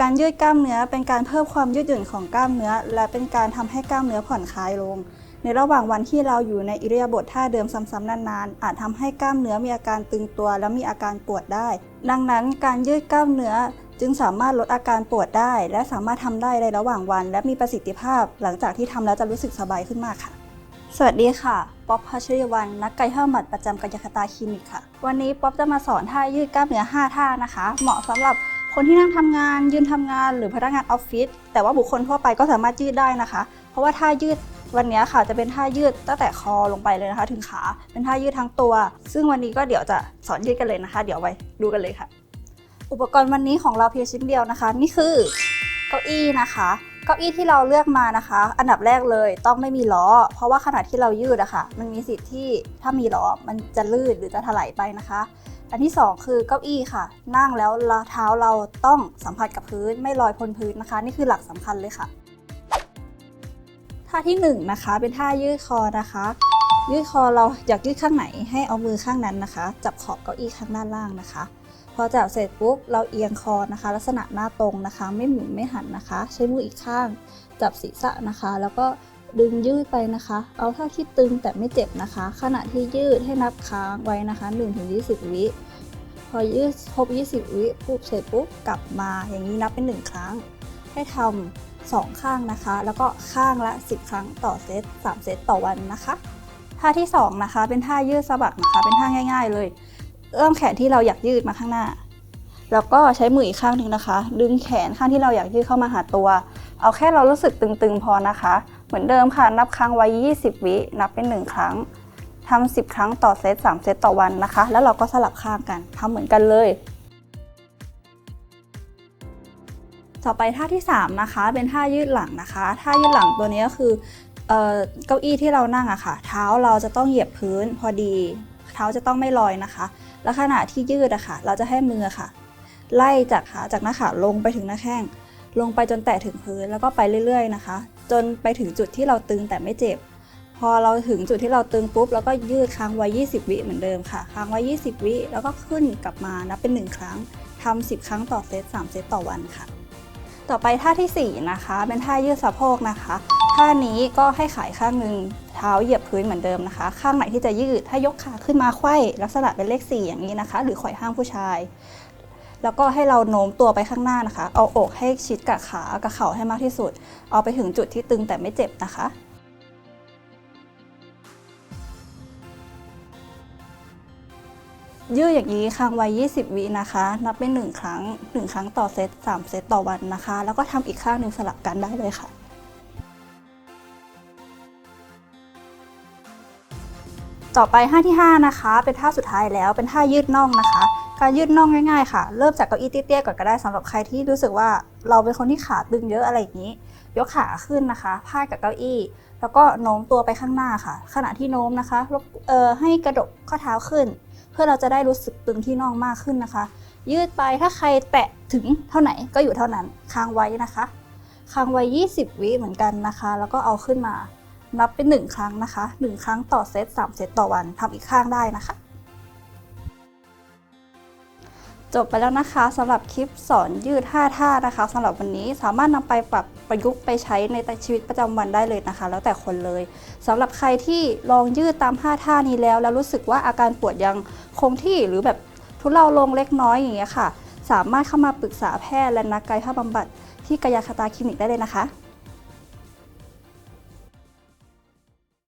การยืดกล้ามเนื้อเป็นการเพิ่มความยืดหยุ่นของกล้ามเนื้อ และเป็นการทำให้กล้ามเนื้อผ่อนคลายลง ในระหว่างวันที่เราอยู่ในอิริยาบถท่าเดิมซ้ำๆนานๆ อาจทำให้กล้ามเนื้อมีอาการตึงตัว และมีอาการปวดได้ ดังนั้นการยืดกล้ามเนื้อจึงสามารถลดอาการปวดได้ และสามารถทำได้ในระหว่างวัน และมีประสิทธิภาพ หลังจากที่ทำแล้วจะรู้สึกสบายขึ้นมากค่ะ สวัสดีค่ะ ป๊อปพัชริวัลนักกายภาพบำบัดประจำกายคตาคลินิกค่ะ วันนี้ป๊อปจะมาสอนท่ายืดกล้ามเนื้อ 5 ท่านะคะ เหมาะสำหรับ คนที่นั่งทำงาน ยืนทำงานหรือพนักงานออฟฟิศแต่ว่าบุคคลทั่วไปก็สามารถยืดได้นะคะ เพราะว่าท่ายืดวันนี้ค่ะจะเป็นท่ายืดตั้งแต่คอลงไปเลยนะคะ ถึงขาเป็นท่ายืดทั้งตัว ซึ่งวันนี้ก็เดี๋ยวจะสอนยืดกันเลยนะคะ เดี๋ยวไว้ดูกันเลยค่ะ อุปกรณ์วันนี้ของเราเพียงชิ้นเดียวนะคะ นี่คือเก้าอี้นะคะเก้าอี้ที่เราเลือกมานะคะ อันดับแรกเลยต้องไม่มีล้อ เพราะว่าขณะที่เรายืดอะค่ะมันมีสิทธิ์ที่ถ้ามีล้อมันจะลื่นหรือจะถลายไปนะคะ อันที่สองคือเก้าอี้ค่ะ นั่งแล้วเท้าเราต้องสัมผัสกับพื้นไม่ลอยพ้นพื้นนะคะ นี่คือหลักสำคัญเลยค่ะ ท่าที่หนึ่งนะคะเป็นท่ายืดคอนะคะ ยืดคอเราอยากยืดข้างไหนให้เอามือข้างนั้นนะคะ จับขอบเก้าอี้ข้างด้านล่างนะคะ พอจับเสร็จปุ๊บเราเอียงคอนะคะ ลักษณะหน้าตรงนะคะ ไม่หมุนไม่หันนะคะ ใช้มืออีกข้าง จับศีรษะนะคะ แล้วก็ ดึงยืดไปนะคะ เอาเท่าที่ตึงแต่ไม่เจ็บนะคะ ขณะที่ยืดให้นับค้างไว้นะคะ 1-20 วิ พอยืดครบ 20 วิปุ๊บเสร็จปุ๊บกลับมาอย่างนี้นับเป็น 1 ครั้ง ให้ทำสองข้างนะคะ แล้วก็ข้างละ 10 ครั้งต่อเซต 3 เซตต่อวันนะคะ ท่าที่สองนะคะ เป็นท่ายืดสะบักนะคะ เป็นท่าง่ายๆ เลย เอื้อมแขนที่เราอยากยืดมาข้างหน้า แล้วก็ใช้มืออีกข้างหนึ่งนะคะ ดึงแขนข้างที่เราอยากยืดเข้ามาหาตัว เอาแค่เรารู้สึกตึงๆพอนะคะ มือนเดิมค่ะ นับครั้งไว้ 20 วินับเป็น 1 ครั้งทำ10 ครั้งต่อเซต3 เซตต่อวันนะคะ แล้วเราก็สลับข้างกันทำเหมือนกันเลย ต่อไปท่าที่ 3 นะคะ เป็นท่ายืดหลังนะคะ ท่ายืดหลังตัวนี้ก็คือเเก้าอี้ที่เรานั่งอะค่ะ เท้าเราจะต้องเหยียบพื้นพอดี เท้าจะต้องไม่ลอยนะคะ และขณะที่ยืดอะค่ะ เราจะให้มือค่ะ ไล่จากขาจากหน้าขาลงไปถึงหน้าแข้งลงไปจนแตะถึงพื้นแล้วก็ไปเรื่อย ๆ นะคะ จนไปถึงจุดที่เราตึงแต่ไม่เจ็บ พอเราถึงจุดที่เราตึงปุ๊บ แล้วก็ยืดค้างไว้ 20 วิเหมือนเดิมค่ะ ค้างไว้ 20 วิแล้วก็ขึ้นกลับมานับเป็น 1 ครั้งทำ10 ครั้งต่อเซต3เซตต่อวันค่ะ ต่อไปท่าทีสี่4 นะคะ เป็นท่ายืดสะโพกนะคะ ท่านี้ก็ให้ขายข้างหนึ่งเท้าเหยียบพื้นเหมือนเดิมนะคะ ข้างไหนที่จะยืดถ้ายกขาขึ้นมาไขว้ลักษณะเป็นเลข 4 อย่างนี้นะคะ หรือไขว่ห้างผู้ชาย แล้วก็ให้เราโน้มตัวไปข้างหน้านะคะ เอาอกให้ชิดกับขากับเข่าให้มากที่สุด เอาไปถึงจุดที่ตึงแต่ไม่เจ็บนะคะยืดอย่างนี้ค้างไว้ 20 วินะคะ นับเป็น 1 ครั้ง 1 ครั้งต่อเซต 3 เซตต่อวันนะคะ แล้วก็ทำอีกข้างหนึ่งสลับกันได้เลยค่ะ ต่อไปท่าที่ 5 นะคะ เป็นท่าสุดท้ายแล้ว เป็นท่ายืดน่องนะคะ การยืดน่องง่ายๆค่ะ เริ่มจากเก้าอี้เตี้ยๆก่อนก็ได้สำหรับใครที่รู้สึกว่าเราเป็นคนที่ขาตึงเยอะอะไรอย่างนี้ ยกขาขึ้นนะคะพาดกับเก้าอี้ แล้วก็โน้มตัวไปข้างหน้าค่ะ ขณะที่โน้มนะคะเอ่อให้กระดกข้อเท้าขึ้น เพื่อเราจะได้รู้สึกตึงที่น่องมากขึ้นนะคะ ยืดไปถ้าใครแตะถึงเท่าไหนก็อยู่เท่านั้นค้างไว้นะคะค้างไว้ 20 วิเหมือนกันนะคะ แล้วก็เอาขึ้นมานับเป็น 1 ครั้งนะคะ 1 ครั้งต่อเซต3 เซตต่อวันทำอีกข้างได้นะคะ จบไปแล้วนะคะสำหรับคลิปสอนยืด5ท่านะคะสำหรับวันนี้สามารถนำไปปรับประยุกต์ไปใช้ในชีวิตประจำวันได้เลยนะคะ แล้วแต่คนเลยสำหรับใครที่ลองยืดตาม 5 ท่านี้แล้ว แล้วรู้สึกว่าอาการปวดยังคงที่หรือแบบทุเลาลงเล็กน้อยอย่างเงี้ยค่ะ สามารถเข้ามาปรึกษาแพทย์และนักกายภาพบำบัดที่กายคตาคลินิกได้เลยนะคะ